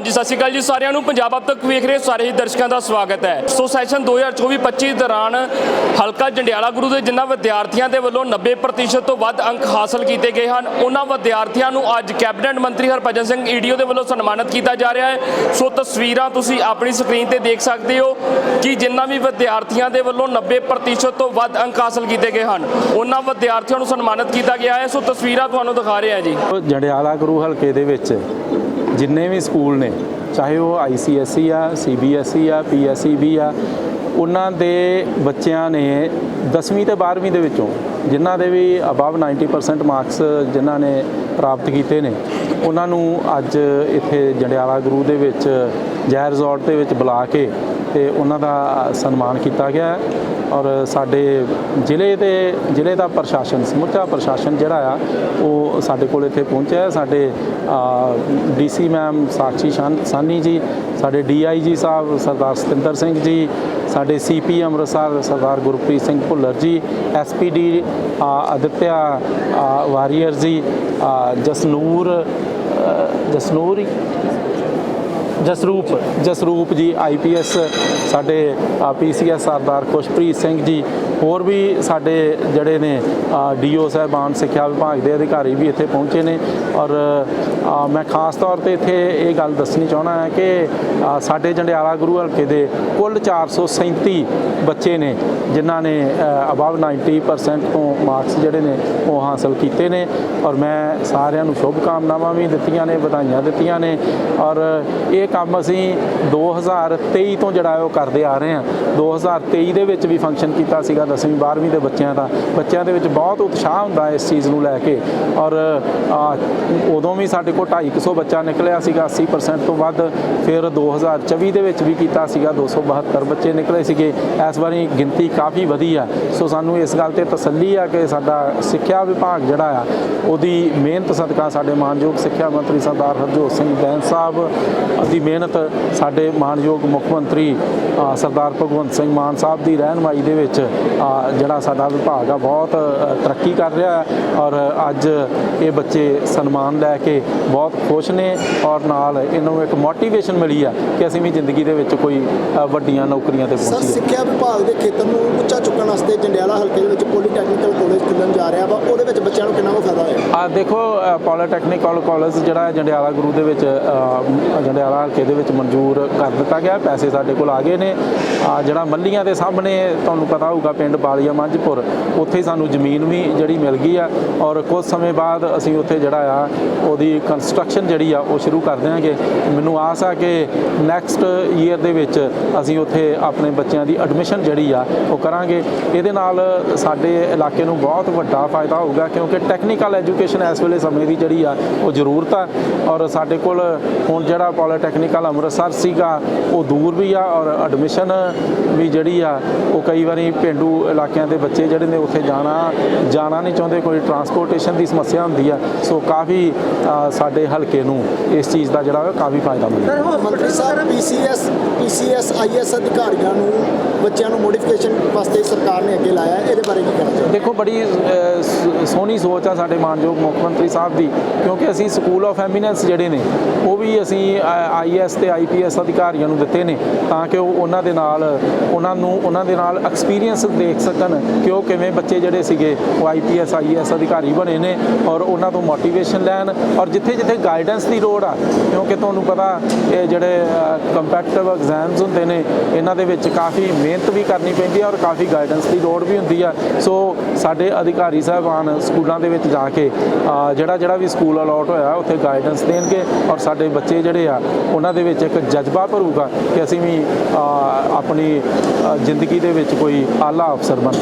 ਹਾਂਜੀ, ਸਤਿ ਸ਼੍ਰੀ ਅਕਾਲ ਜੀ ਸਾਰਿਆਂ ਨੂੰ। ਪੰਜਾਬ ਅਬ ਤੱਕ ਵੇਖ ਰਹੇ ਸਾਰੇ ਹੀ ਦਰਸ਼ਕਾਂ ਦਾ ਸਵਾਗਤ ਹੈ। ਸੋ ਸੈਸ਼ਨ 2024-25 ਦੌਰਾਨ ਹਲਕਾ ਜੰਡਿਆਲਾ ਗੁਰੂ ਦੇ ਜਿਨ੍ਹਾਂ ਵਿਦਿਆਰਥੀਆਂ ਦੇ ਵੱਲੋਂ 90% ਤੋਂ ਵੱਧ ਅੰਕ ਹਾਸਲ ਕੀਤੇ ਗਏ ਹਨ। ਉਹਨਾਂ ਵਿਦਿਆਰਥੀਆਂ ਨੂੰ ਅੱਜ ਕੈਬਨਿਟ ਮੰਤਰੀ ਹਰਭਜਨ ਸਿੰਘ ਈਡੀਓ ਦੇ ਵੱਲੋਂ ਸਨਮਾਨਿਤ ਕੀਤਾ ਜਾ ਰਿਹਾ ਹੈ। ਸੋ ਤਸਵੀਰਾਂ ਤੁਸੀਂ ਆਪਣੀ ਸਕਰੀਨ ਤੇ ਦੇਖ ਸਕਦੇ ਹੋ ਕਿ ਜਿਨ੍ਹਾਂ ਵੀ ਵਿਦਿਆਰਥੀਆਂ ਦੇ ਵੱਲੋਂ 90% ਤੋਂ ਵੱਧ ਅੰਕ ਹਾਸਲ ਕੀਤੇ ਗਏ ਹਨ, ਉਹਨਾਂ ਵਿਦਿਆਰਥੀਆਂ ਨੂੰ ਸਨਮਾਨਿਤ ਕੀਤਾ ਗਿਆ ਹੈ। ਸੋ ਤਸਵੀਰਾਂ ਤੁਹਾਨੂੰ ਦਿਖਾ ਰਹੇ ਹਾਂ ਜੀ। ਜੰਡਿਆਲਾ ਗੁਰੂ ਹਲਕੇ ਦੇ ਵਿੱਚ ਜਿੰਨੇ ਵੀ ਸਕੂਲ ਨੇ, ਚਾਹੇ ਉਹ ਆਈਸੀਐਸਈ ਆ ਸੀਬੀਐਸਈ ਆ ਪੀਐਸਈ ਵੀ ਆ, ਉਹਨਾਂ ਦੇ ਬੱਚਿਆਂ ਨੇ 10ਵੀਂ ਤੇ 12ਵੀਂ ਦੇ ਵਿੱਚੋਂ ਜਿਨ੍ਹਾਂ ਦੇ ਵੀ ਅਬਵ 90% ਮਾਰਕਸ ਜਿਨ੍ਹਾਂ ਨੇ ਪ੍ਰਾਪਤ ਕੀਤੇ ਨੇ, ਉਹਨਾਂ ਨੂੰ ਅੱਜ ਇੱਥੇ ਜੰਡਿਆਲਾ ਗੁਰੂ ਦੇ ਵਿੱਚ ਜੈ ਰਿਜ਼ੋਰਟ ਦੇ ਵਿੱਚ ਬੁਲਾ ਕੇ ਤੇ ਉਹਨਾਂ ਦਾ ਸਨਮਾਨ ਕੀਤਾ ਗਿਆ ਔਰ ਸਾਡੇ ਜ਼ਿਲ੍ਹੇ ਦੇ ਜ਼ਿਲ੍ਹੇ ਦਾ ਪ੍ਰਸ਼ਾਸਨ ਸਮੁੱਚਾ ਪ੍ਰਸ਼ਾਸਨ ਜਿਹੜਾ ਆ ਉਹ ਸਾਡੇ ਕੋਲ ਇੱਥੇ ਪਹੁੰਚਿਆ ਹੈ। ਸਾਡੇ ਡੀਸੀ ਮੈਮ ਸਾਕਸ਼ੀ ਸ਼ਾਨ- ਸਾਨੀ ਜੀ ਸਾਡੇ ਡੀਆਈਜੀ ਸਾਹਿਬ ਸਰਦਾਰ ਸਤਿੰਦਰ ਸਿੰਘ ਜੀ ਸਾਡੇ ਸੀਪੀ ਅੰਮ੍ਰਿਤਸਰ ਸਰਦਾਰ ਗੁਰਪ੍ਰੀਤ ਸਿੰਘ ਭੁੱਲਰ ਜੀ ਐਸਪੀਡੀ ਅਦਿੱਤਿਆ ਅ, ਵਾਰੀਅਰ ਜੀ ਜਸਨੂਰ ਜਸਨੂਰ ਜਸਰੂਪ ਜਸਰੂਪ ਜੀ ਆਈਪੀਐਸ ਸਾਡੇ ਪੀਸੀਐਸ ਸਰਦਾਰ ਖੁਸ਼ਪ੍ਰੀਤ ਸਿੰਘ ਜੀ ਹੋਰ ਵੀ ਸਾਡੇ ਜਿਹੜੇ ਨੇ ਡੀਓ ਸਾਹਿਬਾਨ, ਸਿੱਖਿਆ ਵਿਭਾਗ ਦੇ ਅਧਿਕਾਰੀ ਵੀ ਇੱਥੇ ਪਹੁੰਚੇ ਨੇ ਔਰ ਮੈਂ ਖਾਸ ਤੌਰ ਤੇ ਇੱਥੇ ਇਹ ਗੱਲ ਦੱਸਣੀ ਚਾਹਣਾ ਹੈ ਕਿ ਸਾਡੇ ਜੰਡਿਆਲਾ ਗੁਰੂ ਹਲਕੇ ਦੇ ਕੁੱਲ 437 ਬੱਚੇ ਨੇ, ਜਿਨ੍ਹਾਂ ਨੇ ਅਬਵ 90% ਤੋਂ ਮਾਰਕਸ ਜਿਹੜੇ ਨੇ ਉਹ ਹਾਸਲ ਕੀਤੇ ਨੇ ਔਰ ਮੈਂ ਸਾਰਿਆਂ ਨੂੰ ਸ਼ੁਭ ਕਾਮਨਾਵਾਂ ਵੀ ਦਿੱਤੀਆਂ ਨੇ, ਵਧਾਈਆਂ ਦਿੱਤੀਆਂ ਨੇ ਔਰ ਇਹ ਕੰਮ ਅਸੀਂ 2023 ਤੋਂ ਜਿਹੜਾ ਉਹ ਕਰਦੇ ਆ ਰਹੇ ਹਾਂ। 2023 ਦੇ ਵਿੱਚ ਵੀ ਫੰਕਸ਼ਨ ਕੀਤਾ ਸੀਗਾ 10ਵੀਂ 12ਵੀਂ ਦੇ ਬੱਚਿਆਂ ਦਾ। ਬੱਚਿਆਂ ਦੇ ਵਿੱਚ ਬਹੁਤ ਉਤਸ਼ਾਹ ਹੁੰਦਾ ਇਸ ਚੀਜ਼ ਨੂੰ ਲੈ ਕੇ। ਔਰ ਉਦੋਂ ਵੀ ਸਾਡੇ ਕੋਲ 250 ਬੱਚਾ ਨਿਕਲਿਆ ਸੀਗਾ 80% ਤੋਂ ਵੱਧ। ਫਿਰ 2024 ਦੇ ਵਿੱਚ ਵੀ ਕੀਤਾ ਸੀਗਾ 272 ਬੱਚੇ ਨਿਕਲੇ ਸੀਗੇ। ਇਸ ਵਾਰੀ ਗਿਣਤੀ ਕਾਫੀ ਵਧੀ ਆ ਸੋ ਸਾਨੂੰ ਇਸ ਗੱਲ ਤੇ ਤਸੱਲੀ ਆ ਕਿ ਸਾਡਾ ਸਿੱਖਿਆ ਵਿਭਾਗ ਜਿਹੜਾ ਆ, ਉਹਦੀ ਮਿਹਨਤ ਸਦਕਾ ਸਾਡੇ ਮਾਨਯੋਗ ਸਿੱਖਿਆ ਮੰਤਰੀ ਸਰਦਾਰ ਹਰਜੋਤ ਸਿੰਘ ਬੈਂਸ ਸਾਹਿਬ ਦੀ ਮਿਹਨਤ ਸਾਡੇ ਮਾਨਯੋਗ ਮੁੱਖ ਮੰਤਰੀ ਸਰਦਾਰ ਭਗਵੰਤ ਸਿੰਘ ਮਾਨ ਸਾਹਿਬ ਦੀ ਰਹਿਨਮਾਈ ਦੇ ਵਿੱਚ ਜਿਹੜਾ ਸਾਡਾ ਵਿਭਾਗ ਆ, ਬਹੁਤ ਤਰੱਕੀ ਕਰ ਰਿਹਾ ਹੈ ਔਰ ਅੱਜ ਇਹ ਬੱਚੇ ਸਨਮਾਨ ਲੈ ਕੇ ਬਹੁਤ ਖੁਸ਼ ਨੇ ਔਰ ਨਾਲ ਇਹਨਾਂ ਨੂੰ ਇੱਕ ਮੋਟੀਵੇਸ਼ਨ ਮਿਲੀ ਆ ਕਿ ਅਸੀਂ ਵੀ ਜ਼ਿੰਦਗੀ ਦੇ ਵਿੱਚ ਕੋਈ ਵੱਡੀਆਂ ਨੌਕਰੀਆਂ ਤੇ ਸਰ ਪਹੁੰਚੀਏ ਸਿੱਖਿਆ ਵਿਭਾਗ ਦੇ ਖੇਤਰ ਨੂੰ ਉੱਚਾ ਚੁੱਕਣ ਵਾਸਤੇ ਜੰਡਿਆਲਾ ਹਲਕੇ ਦੇ ਵਿੱਚ ਪੋਲੀਟੈਕਨੀਕਲ ਕਾਲਜ ਖੁੱਲਣ ਜਾ ਰਿਹਾ ਵਾ ਉਹਦੇ ਵਿੱਚ ਬੱਚਿਆਂ ਨੂੰ ਕਿੰਨਾ ਕੁ ਫਾਇਦਾ ਹੋਇਆ ਆ ਦੇਖੋ ਪੋਲੀਟੈਕਨਿਕਲ ਕਾਲਜ ਜਿਹੜਾ ਜੰਡਿਆਲਾ ਗੁਰੂ ਦੇ ਵਿੱਚ ਜੰਡਿਆਲਾ ਹਲਕੇ ਦੇ ਵਿੱਚ ਮਨਜ਼ੂਰ ਕਰ ਦਿੱਤਾ ਗਿਆ। ਪੈਸੇ ਸਾਡੇ ਕੋਲ ਆ ਗਏ ਨੇ। ਜਿਹੜਾ ਮੱਲੀਆਂ ਦੇ ਸਾਹਮਣੇ ਤੁਹਾਨੂੰ ਪਤਾ ਹੋਊਗਾ, ਪਿੰਡ ਬਾਲੀਆ ਮੰਝਪੁਰ, ਉੱਥੇ ਹੀ ਸਾਨੂੰ ਜ਼ਮੀਨ ਵੀ ਜਿਹੜੀ ਮਿਲ ਗਈ ਆ। ਔਰ ਕੁਝ ਸਮੇਂ ਬਾਅਦ ਅਸੀਂ ਉੱਥੇ ਜਿਹੜਾ ਆ, ਉਹਦੀ ਕੰਸਟਰਕਸ਼ਨ ਜਿਹੜੀ ਆ, ਉਹ ਸ਼ੁਰੂ ਕਰ ਦਿਆਂਗੇ। ਮੈਨੂੰ ਆਸ ਆ ਕਿ ਨੈਕਸਟ ਈਅਰ ਦੇ ਵਿੱਚ ਅਸੀਂ ਉੱਥੇ ਆਪਣੇ ਬੱਚਿਆਂ ਦੀ ਐਡਮਿਸ਼ਨ ਜਿਹੜੀ ਆ, ਉਹ ਕਰਾਂਗੇ। ਇਹਦੇ ਨਾਲ ਸਾਡੇ ਇਲਾਕੇ ਨੂੰ ਬਹੁਤ ਵੱਡਾ ਫਾਇਦਾ ਹੋਊਗਾ, ਕਿਉਂਕਿ ਟੈਕਨੀਕਲ ਐਜੂਕੇਸ਼ਨ ਇਸ ਵੇਲੇ ਸਮੇਂ ਦੀ ਜਿਹੜੀ ਆ ਉਹ ਜ਼ਰੂਰਤ ਆ। ਔਰ ਸਾਡੇ ਕੋਲ ਹੁਣ ਜਿਹੜਾ ਪੋਲੀਟੈਕਨੀਕਲ ਅੰਮ੍ਰਿਤਸਰ ਸੀਗਾ ਉਹ ਦੂਰ ਵੀ ਆ ਔਰ ਐਡਮਿਸ਼ਨ ਵੀ ਜਿਹੜੀ ਆ ਉਹ ਕਈ ਵਾਰੀ ਪਿੰਡੂ ਇਲਾਕਿਆਂ ਦੇ ਬੱਚੇ ਜਿਹੜੇ ਨੇ ਉੱਥੇ ਜਾਣਾ ਜਾਣਾ ਨਹੀਂ ਚਾਹੁੰਦੇ ਕੋਈ ਟਰਾਂਸਪੋਰਟੇਸ਼ਨ ਦੀ ਸਮੱਸਿਆ ਹੁੰਦੀ ਆ। ਸੋ ਕਾਫੀ ਸਾਡੇ ਹਲਕੇ ਨੂੰ ਇਸ ਚੀਜ਼ ਦਾ ਜਿਹੜਾ ਕਾਫੀ ਫਾਇਦਾ ਮਿਲਦਾ ਮੰਤਰੀ ਸਾਹਿਬ ਪੀਸੀਐਸ ਪੀਸੀਐਸ ਆਈਐਸ ਅਧਿਕਾਰੀਆਂ ਨੂੰ ਬੱਚਿਆਂ ਨੂੰ ਮੋਡੀਫਿਕੇਸ਼ਨ ਵਾਸਤੇ ਸਰਕਾਰ ਨੇ ਅੱਗੇ ਲਾਇਆ। ਇਹਦੇ ਬਾਰੇ ਕੀ ਕਹਿਣਾ ਚਾਹੁੰਦੇ ਦੇਖੋ ਬੜੀ ਸੋਹਣੀ ਸੋਚ ਆ ਸਾਡੇ ਮਾਨਯੋਗ ਮੁੱਖ ਮੰਤਰੀ ਸਾਹਿਬ ਦੀ, ਕਿਉਂਕਿ ਅਸੀਂ ਸਕੂਲ ਆਫ ਐਮੀਨੈਂਸ ਜਿਹੜੇ ਨੇ, ਉਹ ਵੀ ਅਸੀਂ ਆਈਐਸ ਤੇ ਆਈਪੀਐਸ ਅਧਿਕਾਰੀਆਂ ਨੂੰ ਦਿੱਤੇ ਨੇ, ਤਾਂ ਕਿ ਉਹ ਉਹਨਾਂ ਦੇ ਨਾਲ, ਉਹਨਾਂ ਨੂੰ, ਉਹਨਾਂ ਦੇ ਨਾਲ ਐਕਸਪੀਰੀਅੰਸ ਦੇਖ ਸਕਣ ਕਿ ਉਹ ਕਿਵੇਂ ਬੱਚੇ ਜਿਹੜੇ ਸੀਗੇ, ਉਹ ਆਈਪੀਐਸ ਆਈਐਸ ਅਧਿਕਾਰੀ ਬਣੇ ਨੇ, ਔਰ ਉਹਨਾਂ ਤੋਂ ਮੋਟੀਵੇਸ਼ਨ ਲੈਣ, ਔਰ ਜਿੱਥੇ ਜਿੱਥੇ ਗਾਈਡੈਂਸ ਦੀ ਲੋੜ ਆ, ਕਿਉਂਕਿ ਤੁਹਾਨੂੰ ਪਤਾ, ਇਹ ਜਿਹੜੇ ਕੰਪੈਟੀਟਿਵ ਐਗਜ਼ਾਮਸ ਹੁੰਦੇ ਨੇ, ਇਹਨਾਂ ਦੇ ਵਿੱਚ ਕਾਫੀ ਮਿਹਨਤ ਵੀ ਕਰਨੀ ਪੈਂਦੀ ਹੈ ਔਰ ਕਾਫੀ ਗਾਈਡੈਂਸ ਦੀ ਲੋੜ ਵੀ ਹੁੰਦੀ ਆ। ਸੋ ਸਾਡੇ ਅਧਿਕਾਰੀ ਸਾਹਿਬਾਨ ਸਕੂਲਾਂ ਦੇ ਵਿੱਚ ਜਾ ਕੇ ਜਿਹੜਾ ਜਿਹੜਾ ਵੀ ਸਕੂਲ ਅਲਾਟ ਹੋਇਆ, ਉੱਥੇ ਗਾਈਡੈਂਸ ਦੇਣਗੇ ਔਰ ਸਾਡੇ ਬੱਚੇ ਜਿਹੜੇ ਆ, ਉਹਨਾਂ ਦੇ ਵਿੱਚ ਇੱਕ ਜਜ਼ਬਾ ਭਰੂਗਾ ਕਿ ਅਸੀਂ ਵੀ ਆਪਣੀ ਜ਼ਿੰਦਗੀ ਦੇ ਵਿੱਚ ਕੋਈ ਆਲਾ ਅਫਸਰ ਬਣ